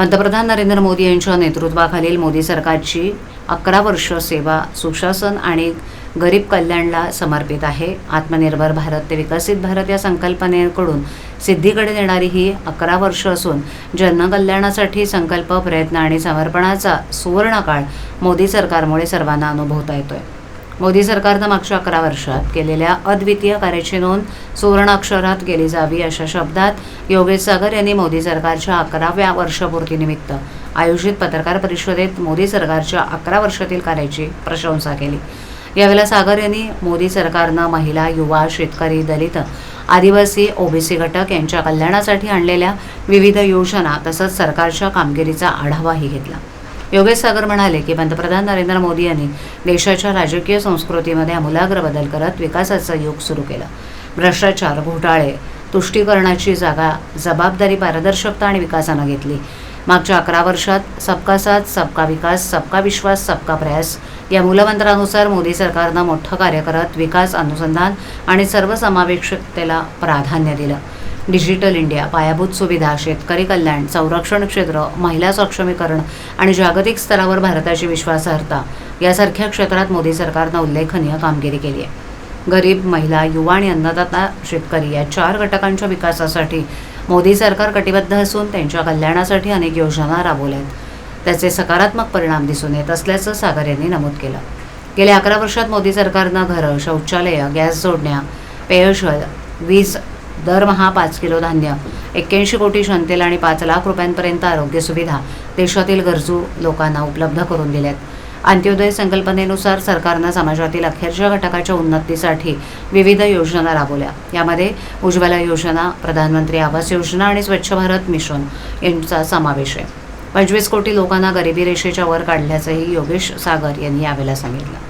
पंतप्रधान नरेंद्र मोदी यांच्या नेतृत्वाखालील मोदी सरकारची अकरा वर्ष सेवा सुशासन आणि गरीब कल्याणला समर्पित आहे. आत्मनिर्भर भारत ते विकसित भारत या संकल्पनेकडून सिद्धीकडे नेणारी ही अकरा वर्ष असून जनकल्याणासाठी संकल्प प्रयत्न आणि समर्पणाचा सुवर्णकाळ मोदी सरकारमुळे सर्वांना अनुभवता येतोय. मोदी सरकारनं मागच्या अकरा वर्षात केलेल्या अद्वितीय कार्याची नोंद सुवर्णाक्षरात केली जावी अशा शब्दात योगेश सागर यांनी मोदी सरकारच्या अकराव्या वर्षपूर्तीनिमित्त आयोजित पत्रकार परिषदेत मोदी सरकारच्या अकरा वर्षातील कार्याची प्रशंसा केली. यावेळेला सागर यांनी मोदी सरकारनं महिला युवा शेतकरी दलित आदिवासी ओबीसी घटक यांच्या कल्याणासाठी आणलेल्या विविध योजना तसंच सरकारच्या कामगिरीचा आढावाही घेतला. योगेश सागर म्हणाले की पंतप्रधान नरेंद्र मोदी यांनी देशाच्या राजकीय संस्कृतीमध्ये आमूलाग्र बदल करत विकासाचं युग सुरू केलं. भ्रष्टाचार घोटाळे तुष्टीकरणाची जागा जबाबदारी पारदर्शकता आणि विकासानं घेतली. मागच्या अकरा वर्षात सबका साथ सबका विकास सबका विश्वास सबका प्रयास या मूलमंत्रानुसार मोदी सरकारनं मोठं कार्य करत विकास अनुसंधान आणि सर्वसमावेशकतेला प्राधान्य दिलं. डिजिटल इंडिया पायाभूत सुविधा शेतकरी कल्याण संरक्षण क्षेत्र महिला सक्षमीकरण आणि जागतिक स्तरावर भारताची विश्वासार्हता यासारख्या क्षेत्रात मोदी सरकारनं उल्लेखनीय कामगिरी केली आहे. गरीब महिला युवा आणि अन्नदाता शेतकरी या चार घटकांच्या विकासासाठी मोदी सरकार कटिबद्ध असून त्यांच्या कल्याणासाठी अनेक योजना राबवल्या आहेत त्याचे सकारात्मक परिणाम दिसून येत असल्याचं सागर यांनी नमूद केलं. गेल्या अकरा वर्षात मोदी सरकारनं घरं शौचालयं गॅस जोडण्या पेयजल वीज दरमहा पाच किलो धान्य एक्क्याऐंशी कोटी जनतेला आणि पाच लाख रुपयांपर्यंत आरोग्य सुविधा देशातील गरजू लोकांना उपलब्ध करून दिल्यात. अंत्योदय संकल्पनेनुसार सरकारनं समाजातील अखेरच्या घटकाच्या उन्नतीसाठी विविध योजना राबवल्या. यामध्ये उज्ज्वला योजना प्रधानमंत्री आवास योजना आणि स्वच्छ भारत मिशन यांचा समावेश आहे. पंचवीस कोटी लोकांना गरिबी रेषेच्या वर काढल्याचंही योगेश सागर यांनी यावेळेला सांगितलं.